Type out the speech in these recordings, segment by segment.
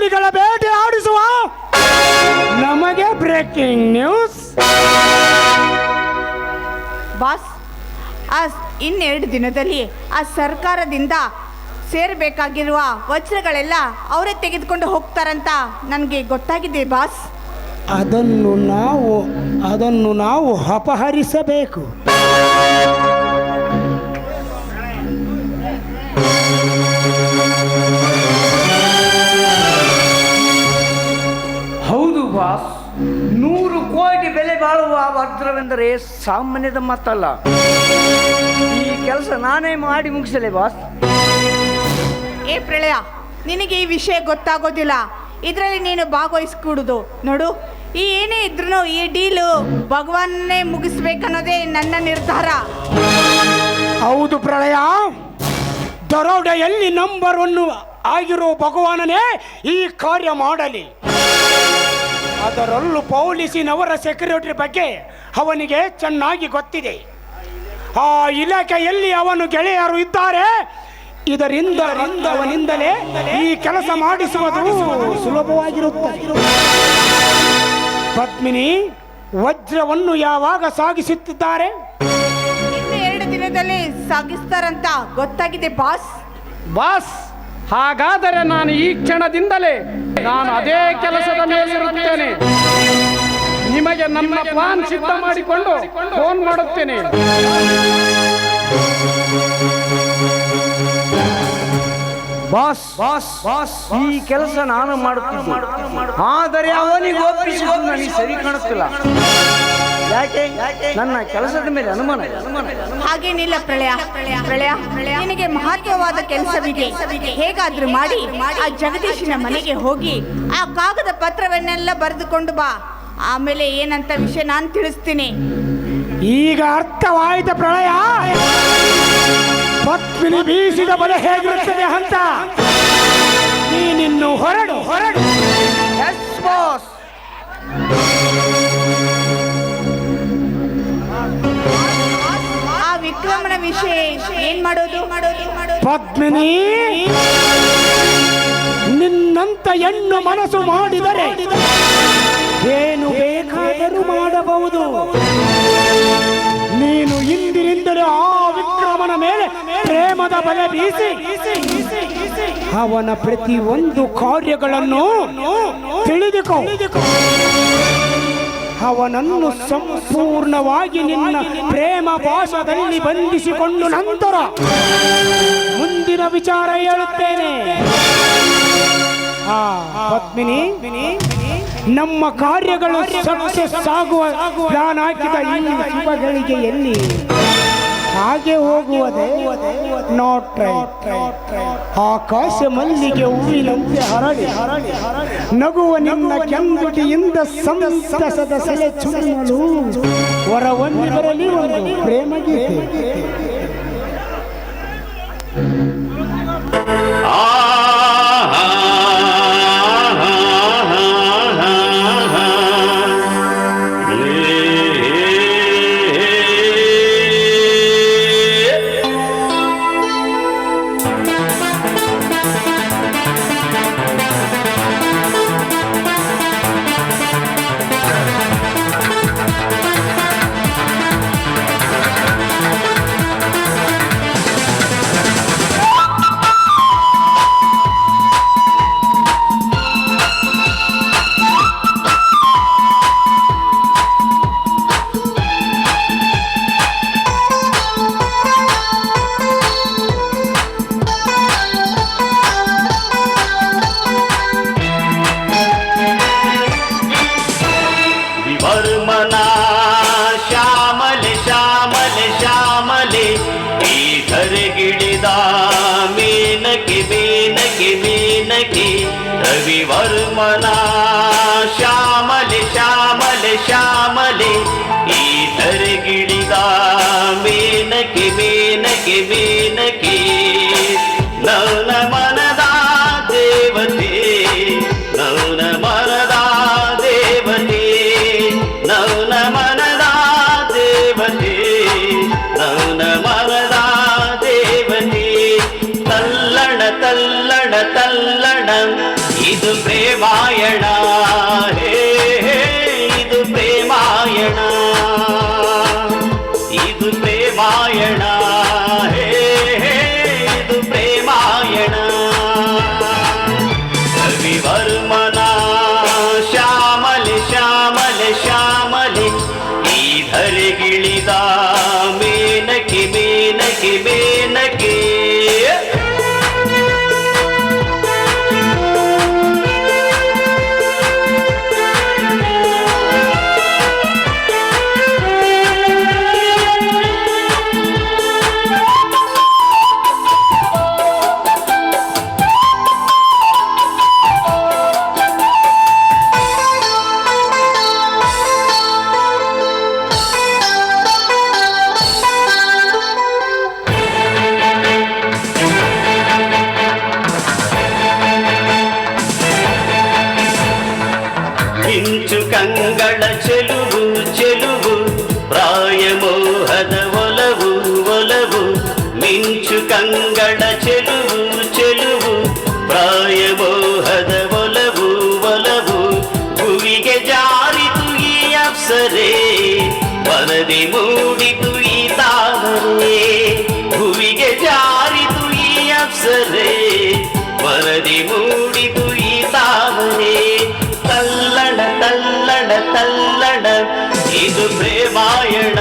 ಹುಲಿಗಳ ಬೇಟೆ ಆಡಿಸುವ ನಮಗೆ ಬ್ರೇಕಿಂಗ್ ನ್ಯೂಸ್ ಬಾಸ್ ಆ ಇನ್ನೆರಡು ದಿನದಲ್ಲಿ ಆ ಸರ್ಕಾರದಿಂದ ಸೇರಬೇಕಾಗಿರುವ ವಜ್ರಗಳೆಲ್ಲ ಅವರೇ ತೆಗೆದುಕೊಂಡು ಹೋಗ್ತಾರಂತ ನನಗೆ ಗೊತ್ತಾಗಿದೆ ಬಾಸ್. ಅದನ್ನು ನಾವು ಅದನ್ನು ನಾವು ಅಪಹರಿಸಬೇಕು. ಬಾಸ್ ನೂರು ಕೋಟಿ ಬೆಲೆ ಬಾಳುವ ವಜ್ರವೆಂದರೆ ಸಾಮಾನ್ಯದ ಮಾತಲ್ಲ. ಈ ಕೆಲಸ ನಾನೇ ಮಾಡಿ ಮುಗಿಸಲೇ ಬಾಸ್. ಏ ಪ್ರಳಯ ನಿನಗೆ ಈ ವಿಷಯ ಗೊತ್ತಾಗೋದಿಲ್ಲ. ಇದರಲ್ಲಿ ನೀನು ಭಾಗವಹಿಸ್ಕೂಡುದು. ನೋಡು ಈ ಏನೇ ಇದ್ರೂ ಈ ಡೀಲು ಭಗವಾನ್ನೇ ಮುಗಿಸ್ಬೇಕನ್ನೋದೇ ನನ್ನ ನಿರ್ಧಾರ. ಹೌದು ಪ್ರಳಯ ದರೋಡೆಯಲ್ಲಿ ನಂಬರ್ ಒನ್ ಆಗಿರೋ ಭಗವಾನನೇ ಈ ಕಾರ್ಯ ಮಾಡಲಿ. ಅದರಲ್ಲೂ ಪೊಲೀಸಿನವರ ಸೆಕ್ಯೂರಿಟಿ ಬಗ್ಗೆ ಅವನಿಗೆ ಚೆನ್ನಾಗಿ ಗೊತ್ತಿದೆ. ಆ ಇಲಾಖೆಯಲ್ಲಿ ಅವನು ಗೆಳೆಯರು ಇದ್ದಾರೆ. ಇದರಿಂದ ಅವನಿಂದಲೇ ಈ ಕೆಲಸ ಮಾಡಿಸುವುದು ಸುಲಭವಾಗಿರುತ್ತದೆ. ಪದ್ಮಿನಿ ವಜ್ರವನ್ನು ಯಾವಾಗ ಸಾಗಿಸುತ್ತಿದ್ದಾರೆ? ಇನ್ನು ಎರಡು ದಿನದಲ್ಲಿ ಸಾಗಿಸ್ತಾರಂತ ಗೊತ್ತಾಗಿದೆ ಬಾಸ್. ಬಾಸ್ ಹಾಗಾದರೆ ನಾನು ಈ ಕ್ಷಣದಿಂದಲೇ ನಾನು ಅದೇ ಕೆಲಸದ ಮೇಲಿರುತ್ತೇನೆ. ನಿಮಗೆ ನನ್ನ ಪ್ಲಾನ್ ಸಿದ್ಧ ಮಾಡಿಕೊಂಡು ಫೋನ್ ಮಾಡುತ್ತೇನೆ. ಬಾಸ್ ಬಾಸ್ ಬಾಸ್ ಈ ಕೆಲಸ ನಾನು ಮಾಡುತ್ತಿದ್ದೆ. ಆದರೆ ಅವನಿಗೆ ಒಪ್ಪಿಸಿ ನನಗೆ ಸರಿ ಕಾಣುತ್ತಿಲ್ಲ. ಯಾಕೆ? ನನ್ನ ಕೆಲಸದ ಮೇಲೆ ಅನುಮಾನ. ಹಾಗೇನಿಲ್ಲ ಪ್ರಳಯ. ಪ್ರಳಯ. ನಿನಗೆ ಮಹತ್ವವಾದ ಕೆಲಸವಿದೆ. ಹೇಗಾದ್ರೂ ಮಾಡಿ. ಆ ಜಗದೀಶನ ಮನೆಗೆ ಹೋಗಿ ಆ ಕಾಗದ ಪತ್ರವನ್ನೆಲ್ಲ ಬರೆದುಕೊಂಡು ಬಾ. ಆಮೇಲೆ ಏನಂತ ವಿಷಯ ನಾನು ತಿಳಿಸ್ತೀನಿ. ಈಗ ಅರ್ಥವಾಯಿತ ಪ್ರಳಯ. ಪತ್ನಿ ಬೀಸಿದ ಬಲೆ ಹೇಗಿರುತ್ತದೆ ಅಂತ ನೀನಿನ್ನು ಹೊರಡು. ಹೊರಡು. ಎಸ್ ಬಾಸ್ ಆ ವಿಕ್ರಮನ ವಿಷಯ ಏನ್ ಮಾಡೋದು? ಮಾಡೋದು ಪದ್ಮಿನಿ, ನಿನ್ನಂತ ಹೆಣ್ಣು ಮನಸ್ಸು ಮಾಡಿದರೆ ಏನು ಬೇಕಾದರೂ ಮಾಡಬಹುದು. ನೀನು ಇಂದಿನಿಂದಲೇ ಆ ವಿಕ್ರಮನ ಮೇಲೆ ಪ್ರೇಮದ ಬಲೆ ಬೀಸಿ, ಅವನ ಒಂದು ಕಾರ್ಯಗಳನ್ನು ತಿಳಿದುಕೋ. ಅವನನ್ನು ಸಂಪೂರ್ಣವಾಗಿ ನಿನ್ನ ಪ್ರೇಮ ಪಾಶದಲ್ಲಿ ಬಂಧಿಸಿಕೊಂಡು ನಂತರ ಮುಂದಿನ ವಿಚಾರ ಹೇಳುತ್ತೇನೆ. ಪತ್ಮಿನಿ ನಮ್ಮ ಕಾರ್ಯಗಳು ಸಕ್ಸಸ್ ಆಗುವ ಪ್ಲಾನ್ ಹಾಕಿದ ಈ ಶುಭಗಳಿಗೆ ಎಲ್ಲಿ? ಹಾಗೆ ಹೋಗುವುದೇ ನೋಟ್ ರೈಟ್ ಆಕಾಶ ಮಲ್ಲಿಗೆ ಹೂವಿನಂತೆ ಹರಳಿ ಹರಳಿ ನಗುವ ನಿನ್ನ ಕೆಂಗುಟಿಯಿಂದ ಸಂತಸದ ಸೆಲೆ ಚುಮ್ಮಲು ಹೊರವನ್ನು ಬರಲಿ ಒಂದು ಪ್ರೇಮ ಆ ರವಿವರ್ಮನ ಶ್ಯಾಮಲೆ ಶ್ಯಾಮಲೆ ಶ್ಯಾಮಲೆ ಪ್ರೇಮಾಯಣ. ಹೇ ಇದು ಪ್ರೇಮಾಯಣ. ಇದು ಪ್ರೇಮಾಯಣ. ಹೇ, ಇದು ಪ್ರೇಮಾಯಣ. ರವಿವರ್ಮನ ಶ್ಯಾಮಲೆ ಶ್ಯಾಮಲೆ ಶ್ಯಾಮಲೆ ಈ ಧರೆಗಿಳಿದ ಮೇನಕಿ ಮೇನಕಿ ಮೇನಕೆ. ಕಂಗಳ ಚೆಲುವು ಚೆಲುವು ಪ್ರಾಯಮೋಹದ ಒಲವು ಒಲವು ಮಿಂಚು ಕಂಗಳ ಚೆಲುವು ಚೆಲುವು ಪ್ರಾಯಮೋಹದ ಒಲವು ಒಲವು ಭುವಿಗೆ ಜಾರಿತು ಈ ಅಪ್ಸರೆ ಮನದಿ ಮೂಡಿತು ಈ ತಾವರೆ ಭುವಿಗೆ ಜಾರಿತು ಈ ಅಪ್ಸರೆ ಮನದಿ ಮೂಡಿತು ಇದು ಪ್ರೇಮಾಯಣ.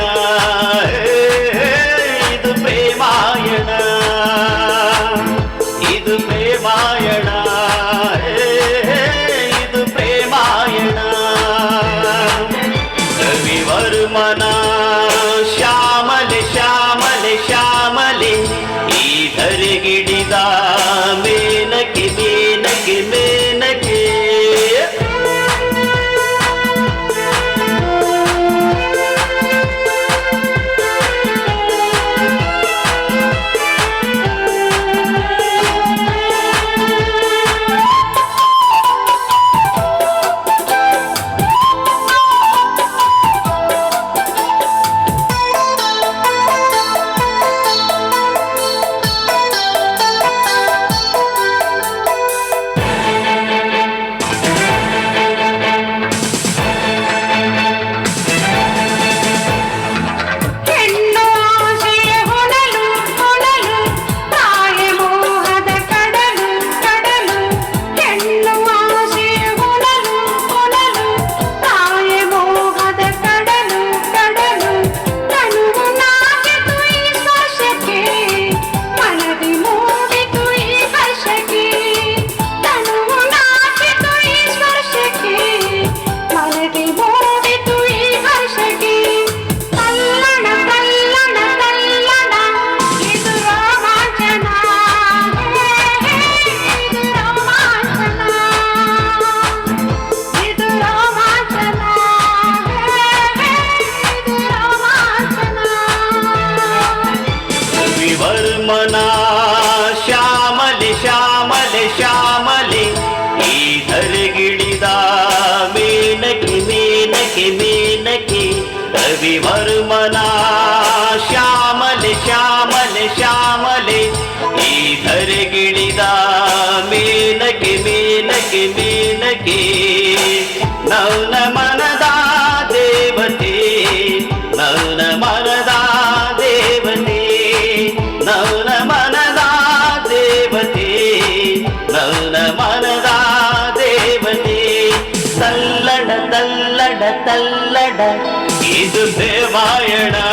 ರವಿವರ್ಮನ ಶ್ಯಾಮಲಿ ಶ್ಯಾಮಲಿ ಶ್ಯಾಮಲಿ ಈ ಮೇನಕಿ ಮೇನಕಿ ಮೇನಕಿ ಮೇನಕೆ ರವಿವರ್ಮನ. தல்லட தல்லட இது தேவாயடா.